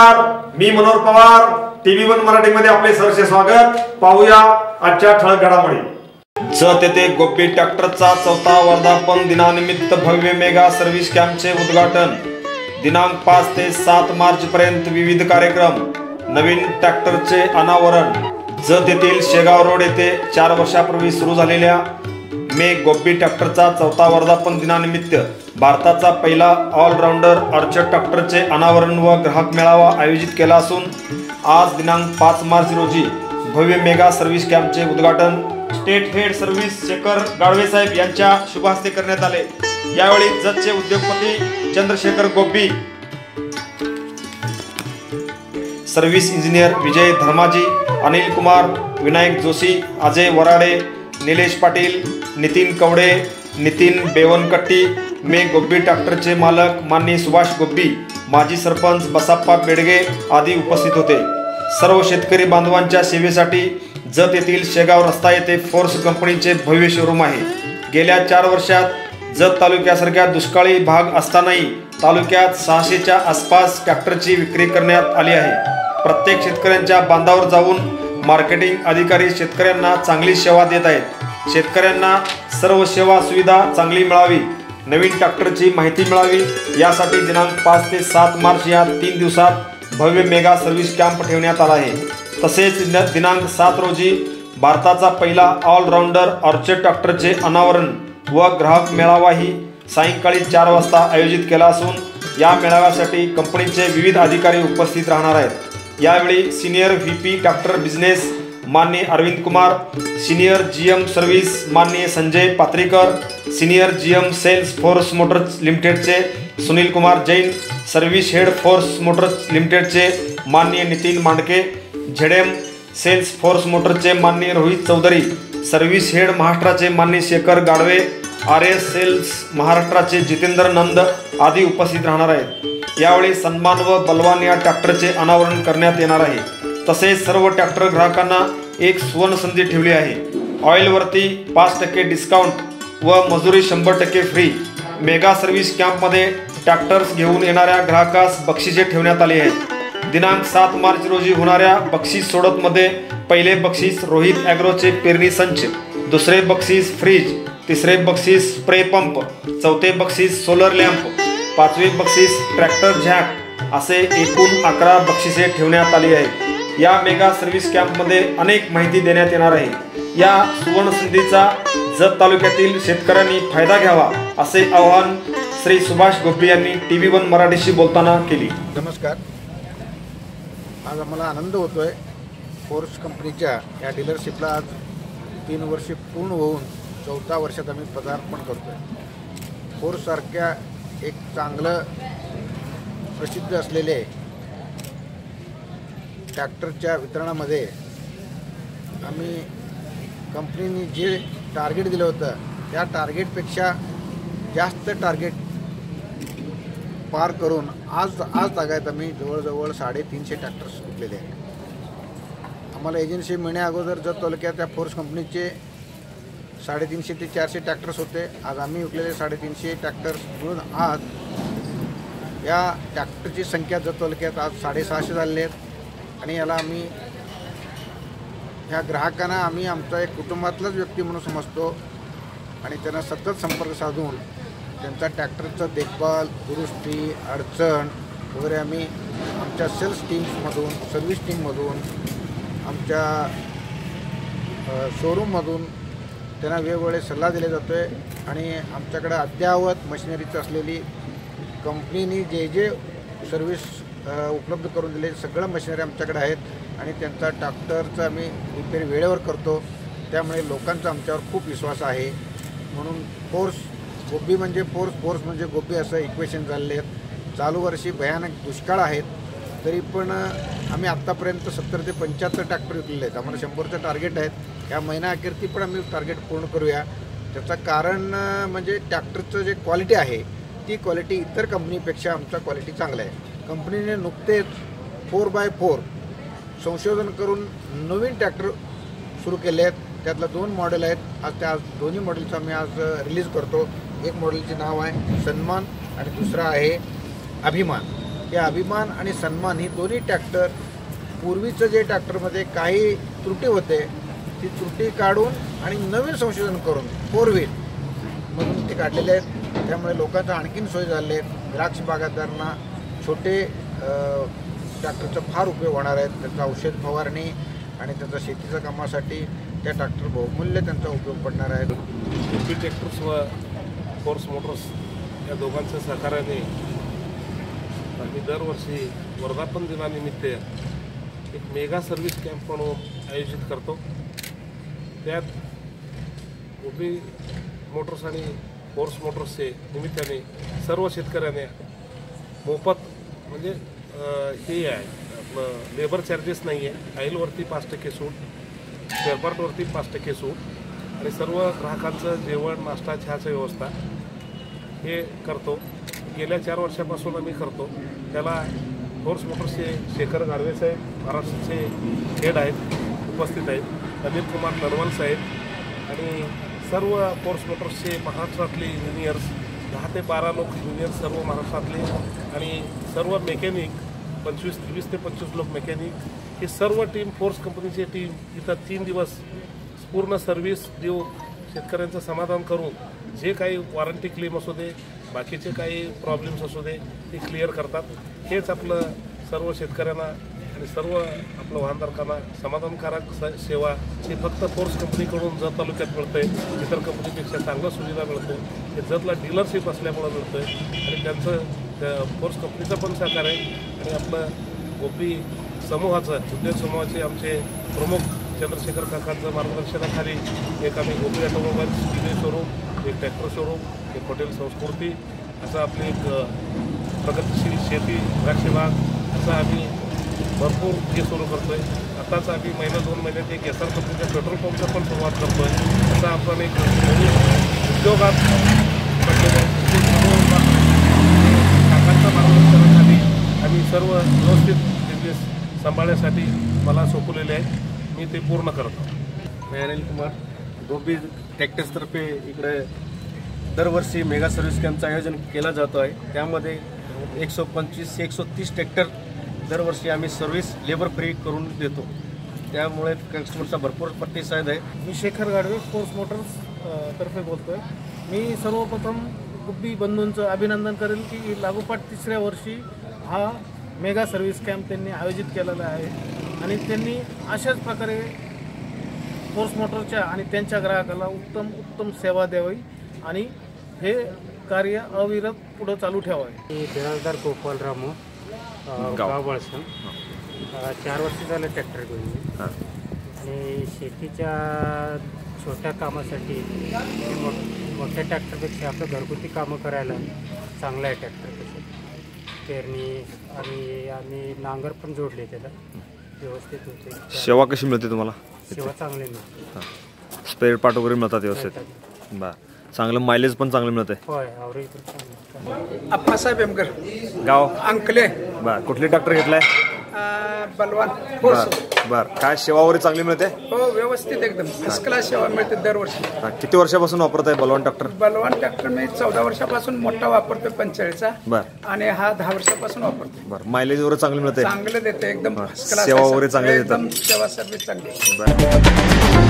नमस्कार मी Manohar Pawar TV one मराठीमध्ये आपले सरसे स्वागत. पाहूया आजच्या ठळक घडामोडी. ज तेथे गोपी ट्रॅक्टरचा चौथा वर्धापन दिनानिमित्त भव्य मेगा सर्व्हिस कॅम्पचे उद्घाटन. दिनांक पाच ते सात मार्च पर्यंत विविध कार्यक्रम नवीन ट्रॅक्टरचे अनावरण. ज तेथील शेगाव रोड येथे चार वर्षापूर्वी सुरू झालेल्या मे गोब्बी ट्रॅक्टरचा चौथा वर्धापन दिनानिमित्त भारताचा पहिला ऑलराऊंडर आर्चर ट्रॅक्टरचे अनावरण व ग्राहक मेळावा आयोजित केला असून आज दिनांक पाच मार्च रोजी भव्य मेगा सर्व्हिस कॅम्पचे उद्घाटन स्टेट हेड सर्व्हिस शेखर गाडवेसाहेब यांच्या शुभहस्ते करण्यात आले. यावेळी जतचे उद्योगपती चंद्रशेखर गोब्बी सर्व्हिस इंजिनियर विजय धर्माजी अनिल कुमार विनायक जोशी अजय वराडे निलेश पाटील नितीन कवडे नितीन बेवनकट्टी मे गोब्बी ट्रॅक्टरचे मालक माननी सुभाष गोब्बी माजी सरपंच बसाप्पा बेडगे आदी उपस्थित होते. सर्व शेतकरी बांधवांच्या सेवेसाठी जत येथील शेगाव रस्ता येथे फोर्स कंपनीचे भव्य शोरूम आहे. गेल्या चार वर्षात जत तालुक्यासारख्या दुष्काळी भाग असतानाही तालुक्यात सहाशेच्या आसपास ट्रॅक्टरची विक्री करण्यात आली आहे. प्रत्येक शेतकऱ्यांच्या बांधावर जाऊन मार्केटिंग अधिकारी शेतकऱ्यांना चांगली सेवा देत आहेत. शेतकऱ्यांना सर्व सेवा सुविधा चांगली मिळावी. नवीन ट्रॅक्टरची माहिती मिळावी. यासाठी दिनांक पाच ते सात मार्च या तीन दिवसात भव्य मेगा सर्व्हिस कॅम्प ठेवण्यात आला आहे. तसेच दिनांक सात रोजी भारताचा पहिला ऑलराऊंडर ऑर्चर्ड ट्रॅक्टरचे अनावरण व ग्राहक मेळावाही सायंकाळी चार वाजता आयोजित केला असून या मेळाव्यासाठी कंपनीचे विविध अधिकारी उपस्थित राहणार आहेत. यावेळी senior V P doctor business माननीय Arvind Kumar senior G M service माननीय Sanjay Patrikar senior G M sales Force Motors लिमिटेडचे Sunil Kumar Jain service head force Motors लिमिटेडचे माननीय Nitin Mandke Z M sales Force मोटरचे माननीय रोहित चौधरी सर्व्हिस हेड महाराष्ट्राचे माननीय Shekhar Gadve R S sales महाराष्ट्राचे जितेंद्र नंद आदी उपस्थित राहणार आहेत. यावेळी सन्मान व बलवान या ट्रॅक्टरचे अनावरण करण्यात येणार आहे. तसेच सर्व ट्रॅक्टर ग्राहकांना एक सुवर्ण संधी ठेवली आहे. ऑइलवरती पाच टक्के डिस्काउंट व मजुरी शंभर टक्के फ्री मेगा सर्व्हिस कॅम्पमध्ये ट्रॅक्टर्स घेऊन येणाऱ्या ग्राहकास बक्षिसे ठेवण्यात आली आहेत. दिनांक सात मार्च रोजी होणाऱ्या बक्षीस सोडतमध्ये पहिले बक्षीस रोहित ॲग्रोचे पेरणी संच दुसरे बक्षीस फ्रीज तिसरे बक्षीस स्प्रे पंप चौथे बक्षीस सोलर लॅम्प पाचवे बक्षीस ट्रॅक्टर झॅक असे एकूण अकरा बक्षिसे ठेवण्यात आली आहेत. या मेगा सर्व्हिस कॅम्पमध्ये अनेक माहिती देण्यात येणार आहे. या सुवर्ण संधीचा जत तालुक्यातील शेतकऱ्यांनी फायदा घ्यावा असे आवाहन श्री सुभाष गोपी यांनी टी व्ही वन मराठीशी बोलताना केली. नमस्कार. आज आम्हाला आनंद होतो आहे फोर्स कंपनीच्या या डीलरशिपला आज तीन वर्षे पूर्ण होऊन चौथा वर्षात आम्ही पदार्पण करतो आहे फोर्ससारख्या एक चांगलं प्रसिद्ध असलेले ट्रॅक्टरच्या वितरणामध्ये आम्ही कंपनीने जे टार्गेट दिलं होतं त्या टार्गेटपेक्षा जास्त टार्गेट पार करून आज आज जागायत आम्ही जवळजवळ साडेतीनशे ट्रॅक्टर्स विकलेले आहेत. आम्हाला एजन्सी मिळण्या अगोदर जर तालुक्यात त्या फोर्स कंपनीचे साडेतीनशे ते चारशे ट्रॅक्टर्स होते. आज आम्ही विकलेले साडेतीनशे ट्रॅक्टर्स मिळून आज या ट्रॅक्टरची संख्या जत तालुक्यात आज साडेसहाशे झालेली आहेत. आणि याला आम्ही ह्या ग्राहकांना आम्ही आमचा एक कुटुंबातलाच व्यक्ती म्हणून समजतो. आणि त्यांना सतत संपर्क साधून त्यांचा ट्रॅक्टरचं देखभाल दुरुस्ती अडचण वगैरे आम्ही आमच्या सेल्स टीम्समधून सर्व्हिस टीममधून आमच्या शोरूममधून त्यांना वेगवेगळे सल्ला दिले जातो आहे आणि आमच्याकडं अद्ययावत मशिनरीचं असलेली कंपनीनी जे जे सर्विस उपलब्ध करून दिले सगळं मशिनरी आमच्याकडे आहेत आणि त्यांचा ट्रॅक्टरचा आम्ही रिपेअर वेळेवर करतो. त्यामुळे लोकांचा आमच्यावर खूप विश्वास आहे. म्हणून फोर्स गोबी म्हणजे फोर्स फोर्स म्हणजे गोबी असं इक्वेशन झालेले आहेत. चालू वर्षी भयानक दुष्काळ आहेत. तरी पण आम्ही आत्तापर्यंत सत्तर ते पंच्याहत्तर ट्रॅक्टर विकलेले आहेत. आम्हाला शंभरचं टार्गेट आहेत. या महिन्याअखेरती पण आम्ही टार्गेट पूर्ण करूया. त्याचं कारण म्हणजे ट्रॅक्टरचं जे क्वालिटी आहे ती क्वालिटी इतर कंपनीपेक्षा आमचा क्वालिटी चांगला आहे. कंपनीने नुकतेच फोर बाय फोर संशोधन करून नवीन ट्रॅक्टर सुरू केले आहेत. त्यातलं दोन मॉडेल आहेत. आज त्या दोन्ही मॉडेलचं आम्ही आज रिलीज करतो. एक मॉडेलचे नाव आहे सन्मान आणि दुसरं आहे अभिमान. हे अभिमान आणि सन्मान ही दोन्ही ट्रॅक्टर पूर्वीचं जे ट्रॅक्टरमध्ये काही त्रुटी होते ती त्रुटी काढून आणि नवीन संशोधन करून फोर व्हील मधून ते काढलेले आहेत. त्यामुळे लोकांचा आणखीन सोय झाले आहेत द्राक्ष बागायतदारांना छोटे ट्रॅक्टरचा फार उपयोग होणार आहेत. त्याचा औषध फवारणी आणि त्याचा शेतीच्या कामासाठी त्या ट्रॅक्टर बहुमूल्य त्यांचा उपयोग पडणार आहे. ट्रॅक्टर्स व फोर्स मोटर्स या दोघांच्या सहकार्याने आम्ही दरवर्षी वर्धापन दिनानिमित्त एक मेगा सर्व्हिस कॅम्प म्हणून आयोजित करतो. त्यात उभी मोटर्स आणि फोर्स मोटर्सचे निमित्ताने सर्व शेतकऱ्याने मोफत म्हणजे हे आहे. आपलं लेबर चार्जेस नाही आहे. ऑइलवरती पाच टक्के सूट स्पेअरपार्टवरती पाच टक्के सूट आणि सर्व ग्राहकांचं जेवण नाश्ता चहाचं व्यवस्था हे करतो. गेल्या चार वर्षापासून आम्ही करतो. त्याला फोर्स मोटर्सचे शेखर गाडवे साहेब महाराष्ट्राचे हेड आहेत उपस्थित आहेत अनिल कुमार नरवाल साहेब आणि सर्व फोर्स मोटर्सचे महाराष्ट्रातले इंजिनियर्स दहा ते बारा लोक इंजिनियर्स सर्व महाराष्ट्रातले आणि सर्व मेकॅनिक पंचवीस वीस ते पंचवीस लोक मेकॅनिक हे सर्व टीम फोर्स कंपनीचे टीम इथं तीन दिवस पूर्ण सर्व्हिस देऊन शेतकऱ्यांचं समाधान करून जे काही वॉरंटी क्लेम असू दे बाकीचे काही प्रॉब्लेम्स असू दे ते क्लिअर करतात. हेच आपलं सर्व शेतकऱ्यांना आणि सर्व आपलं वाहनधारकांना समाधानकारक स सेवा ही फक्त फोर्स कंपनीकडून जत तालुक्यात मिळते इतर कंपनीपेक्षा चांगलं सुविधा मिळतो. हे जतला डीलरशिप असल्यामुळं मिळतं आणि त्यांचं त्या फोर्स कंपनीचं पण सहकार्य आहे. आणि आपलं गोपी समूहाचं उद्योग समूहाचे आमचे प्रमुख चंद्रशेखर काकांचं मार्गदर्शनाखाली एक आम्ही गोपी ऑटोमोबाईल्स डिले शोरूम एक ट्रॅक्टर शोरूम एक हॉटेल संस्कृती असं आपली एक अ, प्रगतिशील शेती द्राक्षबाग असं आम्ही भरपूर हे सुरू करतो आहे आताच आम्ही महिना दोन महिन्यात एक एस आर कंपनीच्या पेट्रोल पंपचा पण सुरुवात करतो आहे असं आपण एक उद्योगात पडलेलं काकांच्या मार्गदर्शनाखाली आम्ही सर्व व्यवस्थित बिझनेस सांभाळण्यासाठी मला सोपवलेले आहे. मी ते पूर्ण करतो मी अनिल कुमार गोपी ट्रॅक्टर्सतर्फे इकडे दरवर्षी मेगा सर्व्हिस कॅम्पचं आयोजन केलं जातो आहे. त्यामध्ये एकशे पंचवीस एकशे तीस ट्रॅक्टर दरवर्षी आम्ही सर्व्हिस लेबर फ्री करून देतो. त्यामुळे कस्टमरचा भरपूर प्रतिसाद आहे. मी शेखर गाडवे स्पोर्ट्स मोटर्स तर्फे तर्फे बोलतोय. मी सर्वप्रथम गुब्बी बंधूंचं अभिनंदन करेल की लागोपाठ तिसऱ्या वर्षी हा मेगा सर्व्हिस कॅम्प त्यांनी आयोजित केलेला आहे. आणि त्यांनी अशाच प्रकारे फोर्स मोटरच्या आणि त्यांच्या ग्राहकाला उत्तम उत्तम सेवा द्यावी. आणि हे कार्य अविरत पुढं चालू ठेवावे. मी बिराजदार गोपाल रामू अ, गाव. बळसण. अ, चार वर्ष झालं ट्रॅक्टर घेऊन मी. आणि शेतीच्या छोट्या कामासाठी हे मो- मोठ्या ट्रॅक्टरपेक्षा आपलं घरगुती कामं करायला चांगलं आहे ट्रॅक्टर तसं पेरणी आणि आम्ही नांगर पण जोडले त्याला. व्यवस्थित होते. सेवा कशी मिळते तुम्हाला? सेवा चांगली मिळते. स्पेअर पार्ट वगैरे मिळतात व्यवस्थित? बर. चांगलं मायलेज पण चांगलं पण चांगलं. अप्पासाहेब एमकर गाव? अंकले. बर कुठली ट्रॅक्टर घेतलाय? बलवान. फोर्स बर बर. काय सेवा वगैरे चांगली मिळते? हो व्यवस्थित एकदम. फर्स्ट क्लास सेवा मिळते दरवर्षी. हा, किती वर्षापासून वापरताय बलवान ट्रॅक्टर बलवान ट्रॅक्टर मी चौदा वर्षापासून मोठा वापरतोय पंचेचाळीसचा. बर. आणि हा दहा वर्षापासून वापरतोय. बर मायलेज वगैरे चांगली मिळते? चांगलं देते एकदम हा, सेवा आहे. वगैरे चांगली एकदम सेवा सर्व्हिस चांगली. बर.